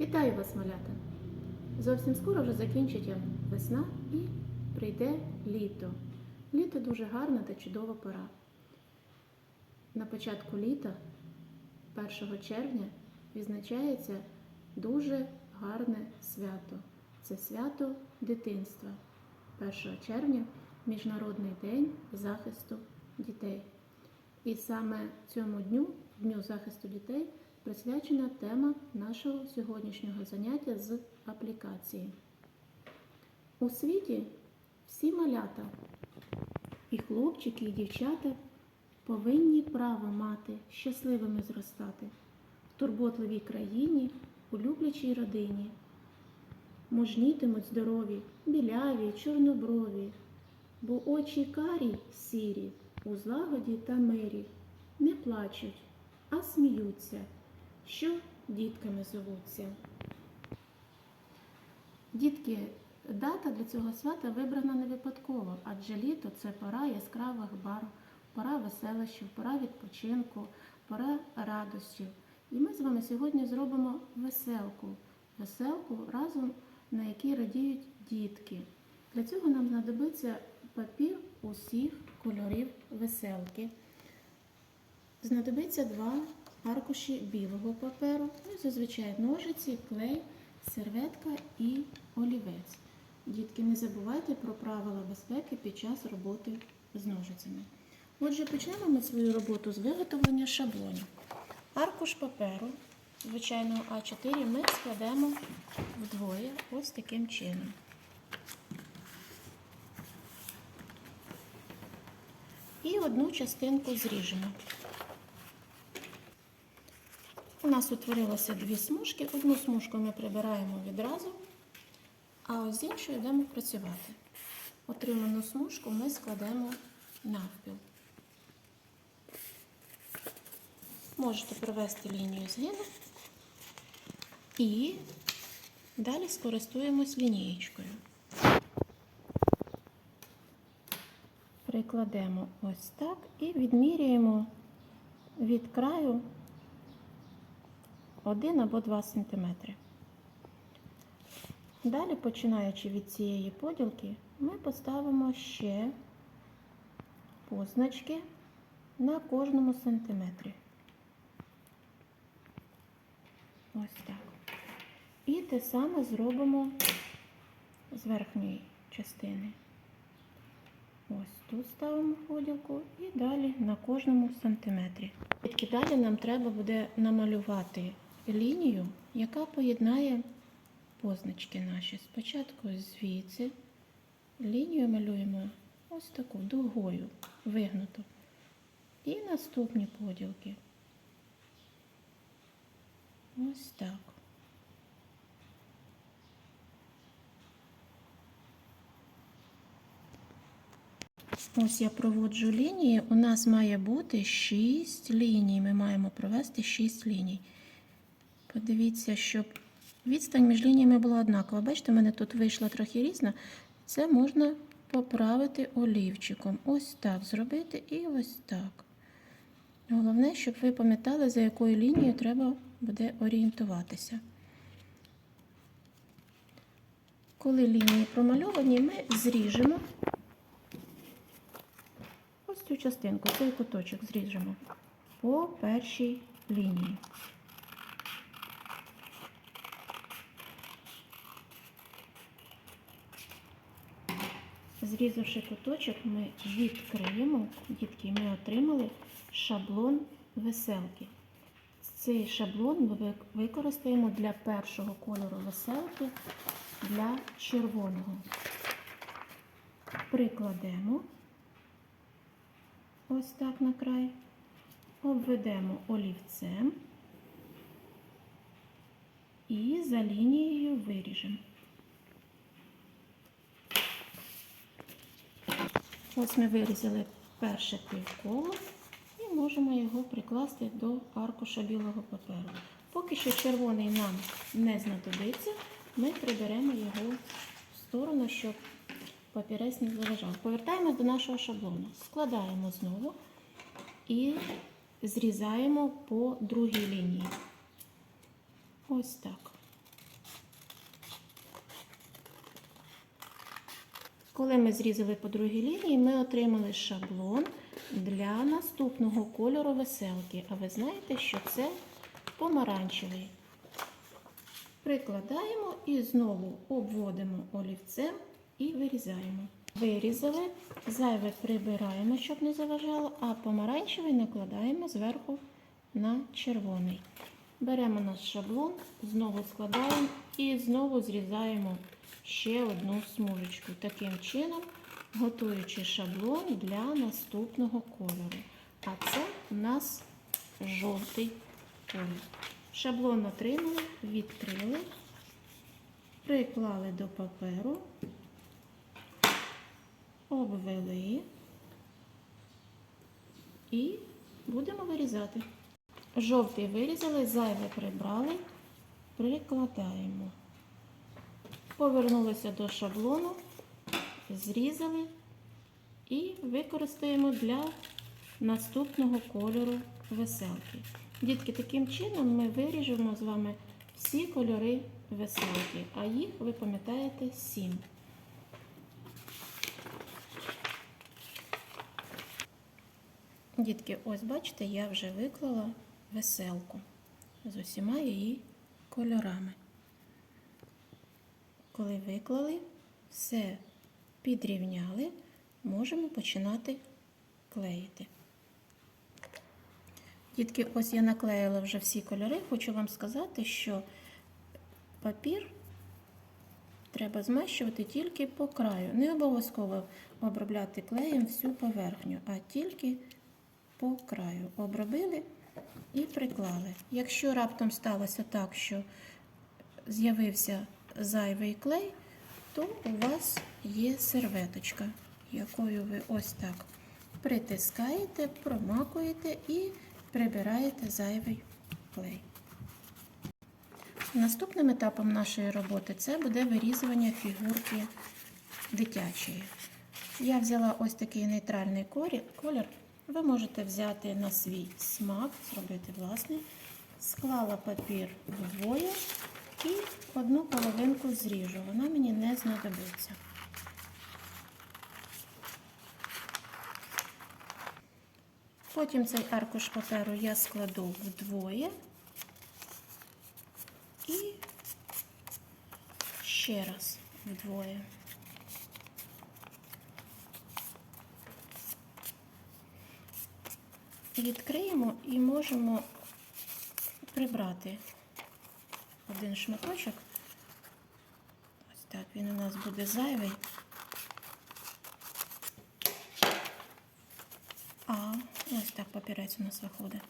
Вітаю вас, малята! Зовсім скоро вже закінчиться весна і прийде літо. Літо дуже гарна та чудова пора. На початку літа, 1 червня, відзначається дуже гарне свято. Це свято дитинства. 1 червня Міжнародний день захисту дітей. І саме цьому дню, Дню захисту дітей, присвячена тема нашого сьогоднішнього заняття з аплікації. У світі всі малята, і хлопчики, і дівчата повинні право мати щасливими зростати в турботливій країні, у люблячій родині. Мужнітимуть здорові, біляві, чорноброві, бо очі карі сірі у злагоді та мирі не плачуть, а сміються, що дітками зовуться. Дітки, дата для цього свята вибрана не випадково, адже літо це пора яскравих барв, пора веселощів, пора відпочинку, пора радощів. І ми з вами сьогодні зробимо веселку, веселку разом, на якій радіють дітки. Для цього нам знадобиться папір усіх кольорів веселки. Знадобиться два аркуші білого паперу, ну і зазвичай ножиці, клей, серветка і олівець. Дітки, не забувайте про правила безпеки під час роботи з ножицями. Отже, почнемо ми свою роботу з виготовлення шаблонів. Аркуш паперу, звичайного А4, ми складемо вдвоє ось таким чином. І одну частинку зріжемо. У нас утворилося дві смужки. Одну смужку ми прибираємо відразу, а ось з іншою йдемо працювати. Отриману смужку ми складемо навпіл. Можете провести лінію згину і далі скористуємось лінієчкою. Прикладемо ось так і відміряємо від краю 1 або 2 см. Далі, починаючи від цієї поділки, ми поставимо ще позначки на кожному сантиметрі. Ось так. І те саме зробимо з верхньої частини. Ось тут ставимо поділку і далі на кожному сантиметрі. Далі нам треба буде намалювати лінію, яка поєднає позначки наші. Спочатку звідси лінію малюємо ось таку дугою вигнуту. І наступні поділки. Ось так. Ось я проводжу лінії. У нас має бути 6 ліній. Ми маємо провести 6 ліній. Подивіться, щоб відстань між лініями була однакова. Бачите, в мене тут вийшла трохи різна. Це можна поправити олівчиком. Ось так зробити і ось так. Головне, щоб ви пам'ятали, за якою лінією треба буде орієнтуватися. Коли лінії промальовані, ми зріжемо ось цю частинку, цей куточок зріжемо по першій лінії. Зрізавши куточок, ми відкриємо, дітки, ми отримали шаблон веселки. Цей шаблон ми використаємо для першого кольору веселки для червоного. Прикладемо ось так на край, обведемо олівцем і за лінією виріжемо. Ось ми вирізали перше півколо і можемо його прикласти до аркуша білого паперу. Поки що червоний нам не знадобиться, ми приберемо його в сторону, щоб папірець не заважав. Повертаємо до нашого шаблону. Складаємо знову і зрізаємо по другій лінії. Ось так. Коли ми зрізали по другій лінії, ми отримали шаблон для наступного кольору веселки. А ви знаєте, що це помаранчевий. Прикладаємо і знову обводимо олівцем і вирізаємо. Вирізали, зайве прибираємо, щоб не заважало, а помаранчевий накладаємо зверху на червоний. Беремо наш шаблон, знову складаємо і знову зрізаємо ще одну смужечку. Таким чином, готуючи шаблон для наступного кольору. А це у нас жовтий колір. Шаблон отримали, відкрили, приклали до паперу, обвели і будемо вирізати. Жовтий вирізали, зайве прибрали, прикладаємо. Повернулися до шаблону, зрізали і використаємо для наступного кольору веселки. Дітки, таким чином ми виріжемо з вами всі кольори веселки, а їх, ви пам'ятаєте, сім. Дітки, ось бачите, я вже виклала веселку з усіма її кольорами. Коли виклали, все підрівняли, можемо починати клеїти. Дітки, ось я наклеїла вже всі кольори. Хочу вам сказати, що папір треба змащувати тільки по краю. Не обов'язково обробляти клеєм всю поверхню, а тільки по краю. Обробили і приклали. Якщо раптом сталося так, що з'явився зайвий клей, то у вас є серветочка, якою ви ось так притискаєте, промакуєте і прибираєте зайвий клей. Наступним етапом нашої роботи це буде вирізування фігурки дитячої. Я взяла ось такий нейтральний колір. Ви можете взяти на свій смак, зробити власний. Склала папір вдвоє і одну половинку зріжу. Вона мені не знадобиться. Потім цей аркуш паперу я складу вдвоє і ще раз вдвоє. Відкриємо і можемо прибрати один шматочок. Ось так він у нас буде зайвий. А, ось так папірець у нас виходить.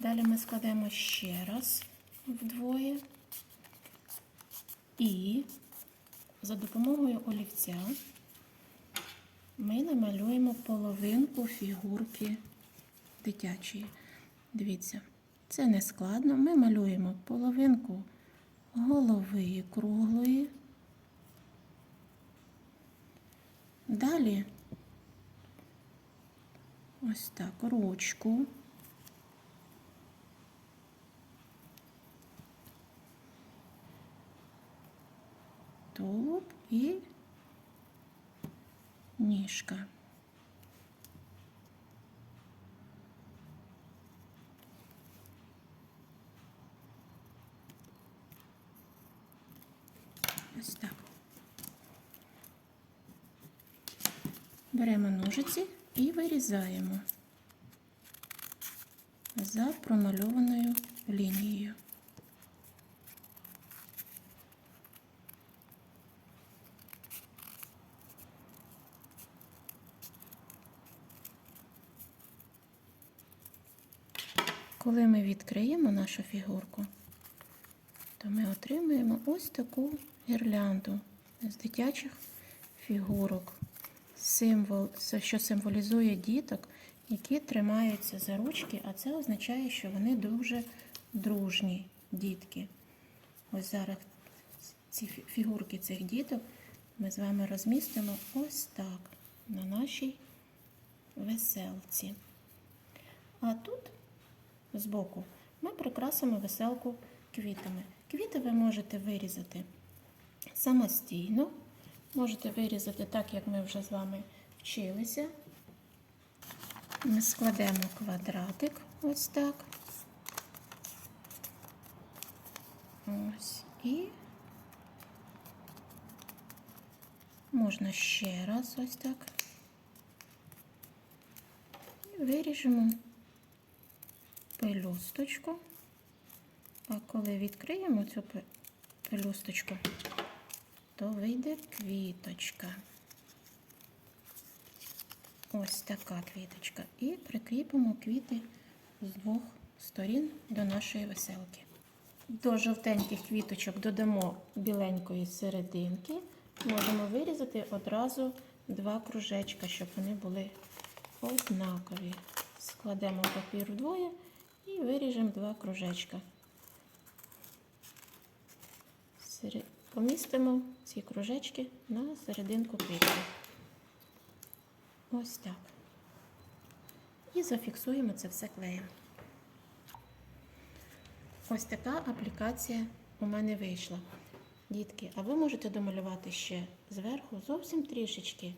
Далі ми складемо ще раз вдвоє і за допомогою олівця ми намалюємо половинку фігурки дитячої. Дивіться, це не складно. Ми малюємо половинку голови круглої. Далі ось так ручку. Тулуб і ніжка. Ось так. Беремо ножиці і вирізаємо за промальованою лінією. Коли ми відкриємо нашу фігурку, то ми отримуємо ось таку гірлянду з дитячих фігурок, символ, що символізує діток, які тримаються за ручки, а це означає, що вони дуже дружні дітки. Ось зараз ці фігурки цих діток ми з вами розмістимо ось так на нашій веселці. А тут збоку ми прикрасимо веселку квітами. Квіти ви можете вирізати самостійно, Можете вирізати так, як ми вже з вами вчилися. Ми складемо квадратик ось так. Ось і можна ще раз ось так. І виріжемо пелюсточку. А коли відкриємо цю пе- пелюсточку, то вийде квіточка. Ось така квіточка. І прикріпимо квіти з двох сторін до нашої веселки. До жовтеньких квіточок додамо біленької серединки. Можемо вирізати одразу два кружечка, щоб вони були однакові. Складемо папір вдвоє і виріжемо два кружечка. Помістимо ці кружечки на серединку квітки. Ось так. І зафіксуємо це все клеєм. Ось така аплікація у мене вийшла. Дітки, а ви можете домалювати ще зверху зовсім трішечки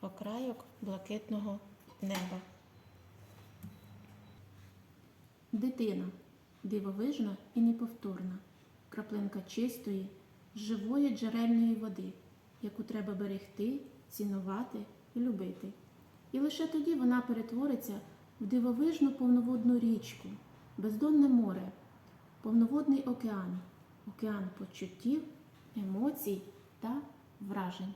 окрайок блакитного неба. Дитина дивовижна і неповторна, краплинка чистої, живої джерельної води, яку треба берегти, цінувати і любити. І лише тоді вона перетвориться в дивовижну повноводну річку, бездонне море, повноводний океан, океан почуттів, емоцій та вражень.